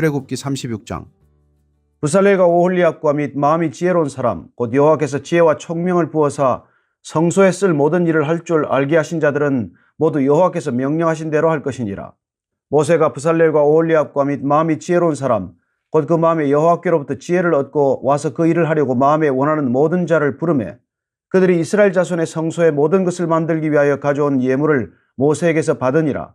출애굽기 36장 부살레가 오홀리압과 및 마음이 지혜로운 사람 곧 여호와께서 지혜와 총명을 부어사 성소에 쓸 모든 일을 할 줄 알게 하신 자들은 모두 여호와께서 명령하신 대로 할 것이니라. 모세가 부살렐과 오홀리압과 및 마음이 지혜로운 사람 곧 그 마음에 여호와께로부터 지혜를 얻고 와서 그 일을 하려고 마음에 원하는 모든 자를 부르매 그들이 이스라엘 자손의 성소의 모든 것을 만들기 위하여 가져온 예물을 모세에게서 받으니라.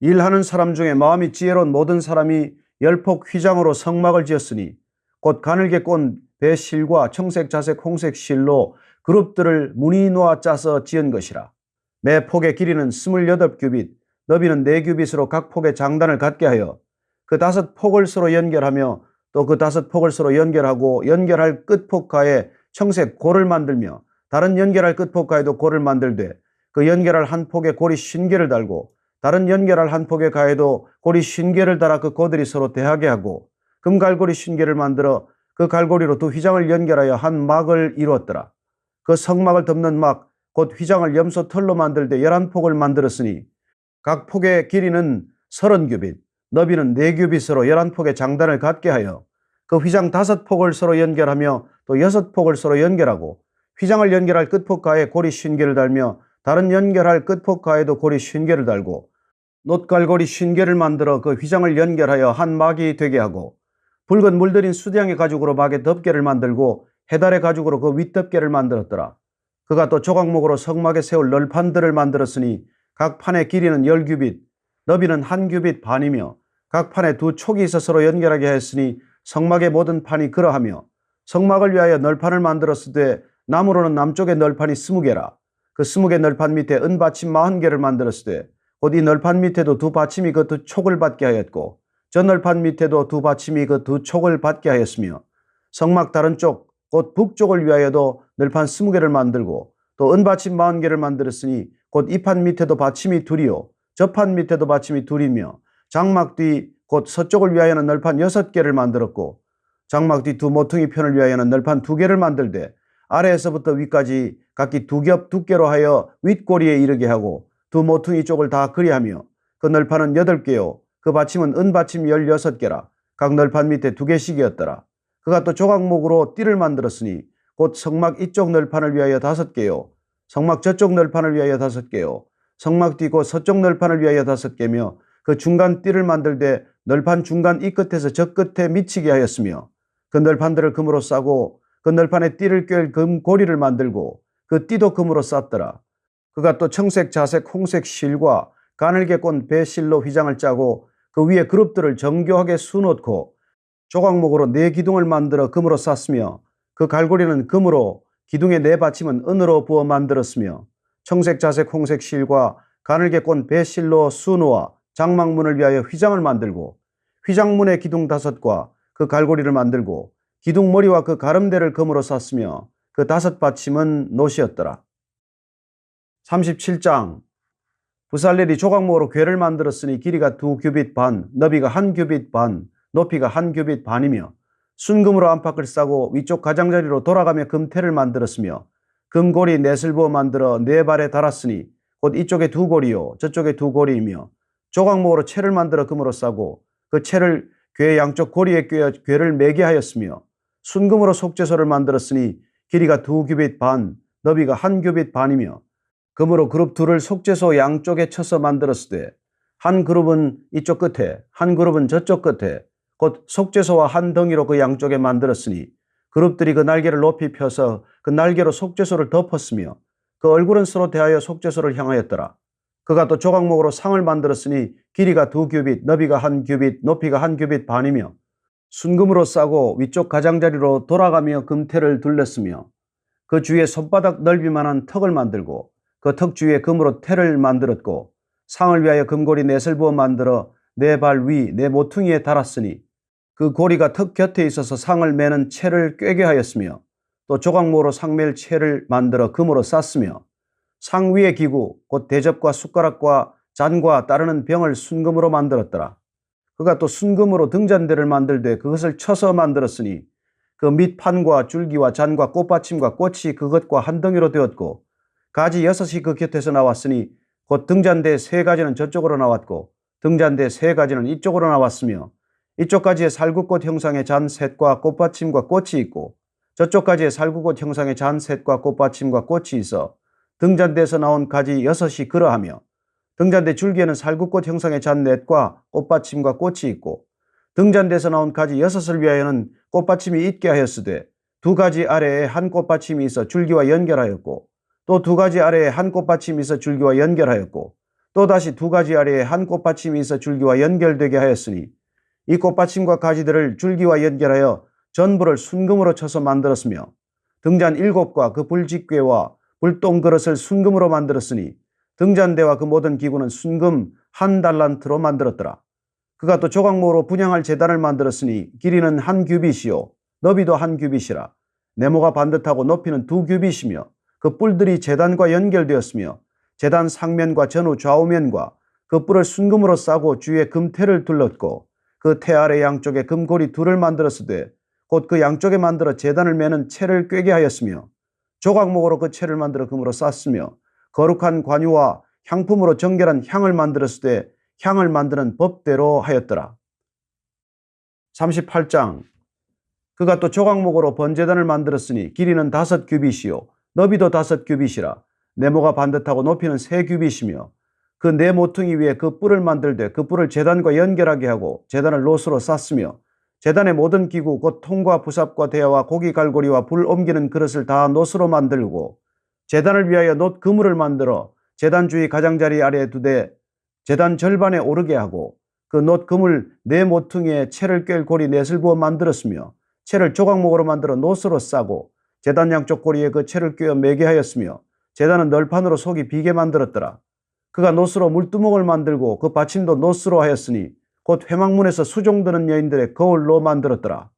일하는 사람 중에 마음이 지혜로운 모든 사람이 열폭 휘장으로 성막을 지었으니 곧 가늘게 꼰 배실과 청색, 자색, 홍색 실로 그룹들을 무늬 놓아 짜서 지은 것이라. 매 폭의 길이는 스물여덟 규빗, 너비는 네 규빗으로 각 폭의 장단을 갖게 하여 그 다섯 폭을 서로 연결하며 또 그 다섯 폭을 서로 연결하고 연결할 끝폭가에 청색 골을 만들며 다른 연결할 끝폭가에도 골을 만들되 그 연결할 한 폭에 골이 쉰개를 달고 다른 연결할 한 폭의 가에도 고리 쉰개를 달아 그 고들이 서로 대하게 하고 금갈고리 쉰개를 만들어 그 갈고리로 두 휘장을 연결하여 한 막을 이루었더라. 그 성막을 덮는 막, 곧 휘장을 염소 털로 만들 때 열한 폭을 만들었으니 각 폭의 길이는 서른 규빗, 너비는 네 규빗으로 열한 폭의 장단을 갖게 하여 그 휘장 다섯 폭을 서로 연결하며 또 여섯 폭을 서로 연결하고 휘장을 연결할 끝폭가에 고리 쉰개를 달며 다른 연결할 끝폭가에도 고리 쉰개를 달고 놋갈고리 쉰개를 만들어 그 휘장을 연결하여 한 막이 되게 하고 붉은 물들인 수량의 가죽으로 막의 덮개를 만들고 해달의 가죽으로 그 윗덮개를 만들었더라. 그가 또 조각목으로 성막에 세울 널판들을 만들었으니 각 판의 길이는 열 규빗, 너비는 한 규빗 반이며 각 판에 두 촉이 있어 서로 연결하게 하였으니 성막의 모든 판이 그러하며 성막을 위하여 널판을 만들었을 때 나무로는 남쪽의 널판이 스무 개라. 그 스무 개 널판 밑에 은받침 마흔 개를 만들었을 때곧 이 널판 밑에도 두 받침이 그 두 촉을 받게 하였고 저 널판 밑에도 두 받침이 그 두 촉을 받게 하였으며 성막 다른 쪽 곧 북쪽을 위하여도 널판 스무 개를 만들고 또 은받침 마흔 개를 만들었으니 곧 이 판 밑에도 받침이 둘이요 저 판 밑에도 받침이 둘이며 장막 뒤 곧 서쪽을 위하여는 널판 여섯 개를 만들었고 장막 뒤 두 모퉁이 편을 위하여는 널판 두 개를 만들되 아래에서부터 위까지 각기 두 겹 두께로 하여 윗꼬리에 이르게 하고 두 모퉁이 쪽을 다 그리하며 그 널판은 여덟 개요. 그 받침은 은받침 열여섯 개라. 각 널판 밑에 두 개씩이었더라. 그가 또 조각목으로 띠를 만들었으니 곧 성막 이쪽 널판을 위하여 다섯 개요. 성막 저쪽 널판을 위하여 다섯 개요. 성막 뒤곧 서쪽 널판을 위하여 다섯 개며 그 중간 띠를 만들되 널판 중간 이 끝에서 저 끝에 미치게 하였으며 그 널판들을 금으로 싸고 그 널판에 띠를 꿰 금 고리를 만들고 그 띠도 금으로 쌌더라. 그가 또 청색, 자색, 홍색 실과 가늘게 꼰 배실로 휘장을 짜고 그 위에 그룹들을 정교하게 수놓고 조각목으로 네 기둥을 만들어 금으로 쌌으며 그 갈고리는 금으로 기둥의 네 받침은 은으로 부어 만들었으며 청색, 자색, 홍색 실과 가늘게 꼰 배실로 수놓아 장막문을 위하여 휘장을 만들고 휘장문의 기둥 다섯과 그 갈고리를 만들고 기둥 머리와 그 가름대를 금으로 쌌으며 그 다섯 받침은 노시였더라. 37장 부살렐이 조각목으로 궤를 만들었으니 길이가 두 규빗 반, 너비가 한 규빗 반, 높이가 한 규빗 반이며 순금으로 안팎을 싸고 위쪽 가장자리로 돌아가며 금태를 만들었으며 금고리 넷을 부어 만들어 네 발에 달았으니 곧 이쪽에 두 고리요 저쪽에 두 고리이며 조각목으로 채를 만들어 금으로 싸고 그 채를 궤 양쪽 고리에 꿰어 궤를 매게 하였으며 순금으로 속죄소를 만들었으니 길이가 두 규빗 반, 너비가 한 규빗 반이며 금으로 그룹 둘을 속죄소 양쪽에 쳐서 만들었을 때한 그룹은 이쪽 끝에, 한 그룹은 저쪽 끝에, 곧 속죄소와 한 덩이로 그 양쪽에 만들었으니 그룹들이 그 날개를 높이 펴서 그 날개로 속죄소를 덮었으며 그 얼굴은 서로 대하여 속죄소를 향하였더라. 그가 또 조각목으로 상을 만들었으니 길이가 두 규빗, 너비가 한 규빗, 높이가 한 규빗 반이며 순금으로 싸고 위쪽 가장자리로 돌아가며 금태를 둘렀으며 그 주위에 손바닥 넓이만한 턱을 만들고 그 턱 주위에 금으로 태를 만들었고 상을 위하여 금고리 넷을 부어 만들어 네 발 위, 네 모퉁이에 달았으니 그 고리가 턱 곁에 있어서 상을 매는 채를 꿰게 하였으며 또 조각모로 상멜 채를 만들어 금으로 쌌으며 상 위의 기구 곧 대접과 숟가락과 잔과 따르는 병을 순금으로 만들었더라. 그가 또 순금으로 등잔대를 만들되 그것을 쳐서 만들었으니 그 밑판과 줄기와 잔과 꽃받침과 꽃이 그것과 한 덩이로 되었고 가지 여섯이 그 곁에서 나왔으니 곧 등잔대 세 가지는 저쪽으로 나왔고 등잔대 세 가지는 이쪽으로 나왔으며 이쪽까지의 살구꽃 형상의 잔 셋과 꽃받침과 꽃이 있고 저쪽까지의 살구꽃 형상의 잔 셋과 꽃받침과 꽃이 있어 등잔대에서 나온 가지 여섯이 그러하며 등잔대 줄기에는 살구꽃 형상의 잔 넷과 꽃받침과 꽃이 있고 등잔대에서 나온 가지 여섯을 위하여는 꽃받침이 있게 하였으되 두 가지 아래에 한 꽃받침이 있어 줄기와 연결하였고 또 두 가지 아래에 한 꽃받침이 있어 줄기와 연결하였고 또 다시 두 가지 아래에 한 꽃받침이 있어 줄기와 연결되게 하였으니 이 꽃받침과 가지들을 줄기와 연결하여 전부를 순금으로 쳐서 만들었으며 등잔 일곱과 그 불집괴와 불똥 그릇을 순금으로 만들었으니 등잔대와 그 모든 기구는 순금 한 달란트로 만들었더라. 그가 또 조각모로 분양할 재단을 만들었으니 길이는 한 규빗이요 너비도 한 규빗이라 네모가 반듯하고 높이는 두 규빗이며 그 뿔들이 재단과 연결되었으며 재단 상면과 전후 좌우면과 그 뿔을 순금으로 싸고 주위에 금태를 둘렀고 그 태 아래 양쪽에 금고리 둘을 만들었으되 곧 그 양쪽에 만들어 재단을 매는 채를 꿰게 하였으며 조각목으로 그 채를 만들어 금으로 쌌으며 거룩한 관유와 향품으로 정결한 향을 만들었을 때 향을 만드는 법대로 하였더라. 38장. 그가 또 조각목으로 번제단을 만들었으니 길이는 다섯 규빗이요. 너비도 다섯 규빗이라. 네모가 반듯하고 높이는 세 규빗이며 그 네 모퉁이 위에 그 뿔을 만들되 그 뿔을 재단과 연결하게 하고 재단을 노수로 쌌으며 재단의 모든 기구 곧 통과 부삽과 대야와 고기 갈고리와 불 옮기는 그릇을 다 노수로 만들고 재단을 위하여 놋 그물을 만들어 재단 주위 가장자리 아래에 두되 재단 절반에 오르게 하고 그놋 그물 네 모퉁이에 채를 꿰 고리 넷을 부어 만들었으며 채를 조각목으로 만들어 놋으로 싸고 재단 양쪽 고리에 그 채를 꿰어 매게 하였으며 재단은 널판으로 속이 비게 만들었더라. 그가 놋으로 물두멍을 만들고 그 받침도 놋으로 하였으니 곧 회막문에서 수종드는 여인들의 거울로 만들었더라.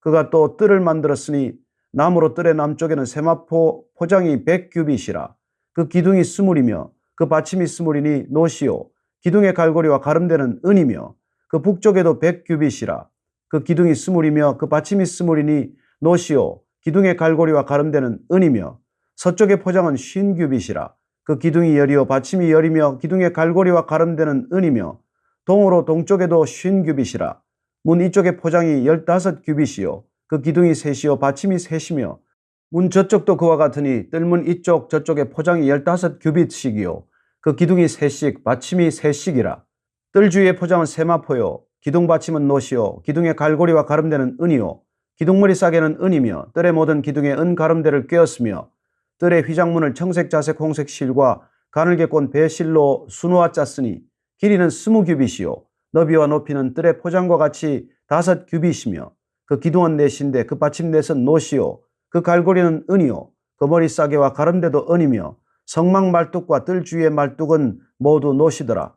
그가 또 뜰을 만들었으니 나무로 뜰의 남쪽에는 세마포 포장이 백규빗이라. 그 기둥이 스물이며 그 받침이 스물이니 노시오. 기둥의 갈고리와 가름대는 은이며 그 북쪽에도 백규빗이라. 그 기둥이 스물이며 그 받침이 스물이니 노시오. 기둥의 갈고리와 가름대는 은이며 서쪽의 포장은 쉰 규빗이라. 그 기둥이 열이요 받침이 열이며 기둥의 갈고리와 가름대는 은이며 동으로 동쪽에도 쉰 규빗이라. 문 이쪽의 포장이 열다섯 규빗이요 그 기둥이 셋이요 받침이 셋이며 문 저쪽도 그와 같으니 뜰문 이쪽 저쪽의 포장이 열다섯 규빗씩이요. 그 기둥이 셋씩 받침이 셋씩이라. 뜰 주위의 포장은 세마포요. 기둥 받침은 노시요. 기둥의 갈고리와 가름대는 은이요. 기둥머리 싸개는 은이며 뜰의 모든 기둥에 은 가름대를 꿰었으며 뜰의 휘장문을 청색, 자색, 홍색 실과 가늘게 꼰 배실로 수놓아 짰으니 길이는 스무 규빗이요. 너비와 높이는 뜰의 포장과 같이 다섯 규빗이며 그 기둥은 넷인데 그 받침 넷은 노시요 그 갈고리는 은이요 그 머리 싸개와 가름대도 은이며 성막 말뚝과 뜰 주위의 말뚝은 모두 노시더라.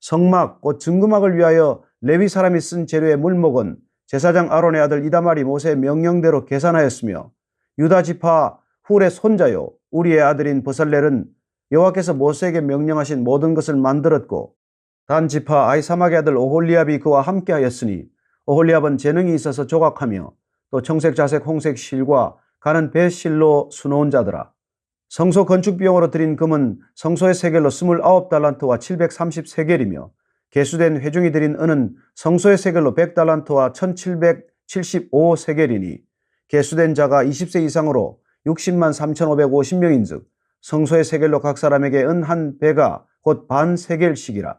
성막 곧 증거막을 위하여 레위 사람이 쓴 재료의 물목은 제사장 아론의 아들 이다말이 모세의 명령대로 계산하였으며 유다 지파 훌의 손자요 우리의 아들인 버살렐은 여호와께서 모세에게 명령하신 모든 것을 만들었고 단 지파 아이사막의 아들 오홀리압이 그와 함께하였으니 오홀리압은 재능이 있어서 조각하며 또 청색 자색 홍색 실과 가는 배실로 수놓은 자더라. 성소 건축 비용으로 들인 금은 성소의 세겔로 29달란트와 730세겔이며 개수된 회중이 들인 은은 성소의 세겔로 100달란트와 1775세겔이니 개수된 자가 20세 이상으로 60만 3,550명인즉 성소의 세겔로 각 사람에게 은 한 배가 곧 반 세겔씩이라.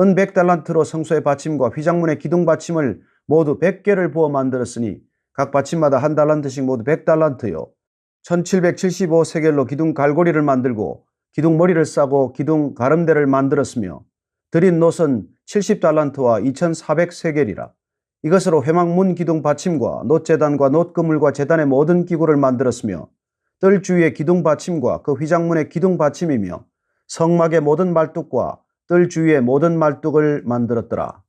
은 100달란트로 성소의 받침과 휘장문의 기둥 받침을 모두 100개를 부어 만들었으니 각 받침마다 한 달란트씩 모두 100달란트요. 1775세겔로 기둥 갈고리를 만들고 기둥 머리를 싸고 기둥 가름대를 만들었으며 드린 놋은 70달란트와 2400세겔이라. 이것으로 회막문 기둥 받침과 놋재단과 놋그물과 재단의 모든 기구를 만들었으며 뜰 주위의 기둥 받침과 그 휘장문의 기둥 받침이며 성막의 모든 말뚝과 뜰 주위의 모든 말뚝을 만들었더라.